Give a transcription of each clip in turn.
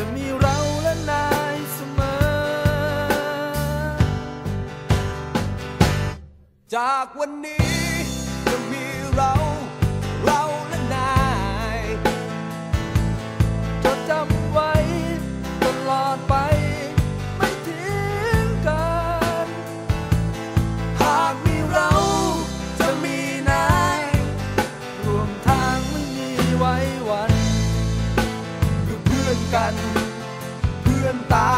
จะมีเราและนายเสมอ จากวันนี้ กัน เพื่อนตา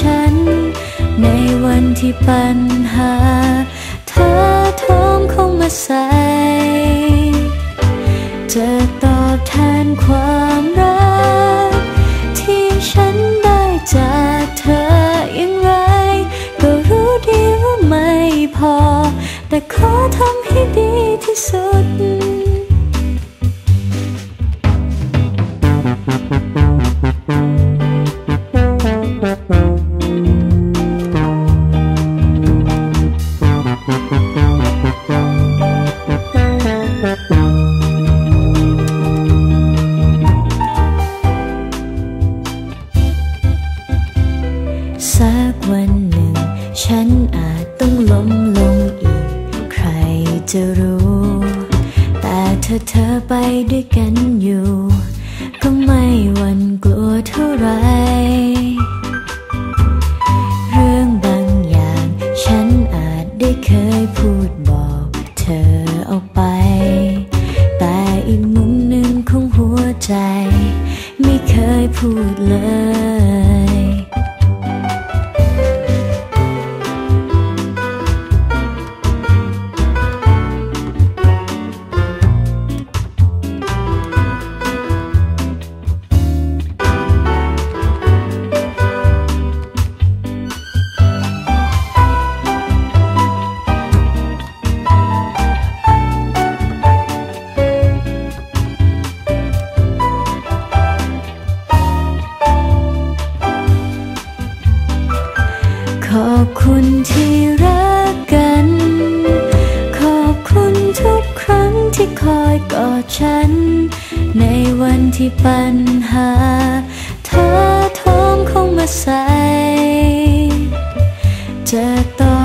ฉัน ในวันที่ปัญหา เธอโทมเข้ามาใส่จะตอบแทนความรัก ที่ฉันได้จากเธออย่างไร ก็รู้ดีว่าไม่พอ แต่ขอทำ สักวันหนึ่ง ฉันอาจต้องล้มลงอีก ใครจะรู้ แต่เธอเธอไปด้วยกันอยู่ ก็ไม่หวั่นกลัวเท่าไร เรื่องบางอย่าง ฉันอาจได้เคยพูด could อฉัน ในวันที่ปัญหา เธอท้องคงมาใส่จะต้อง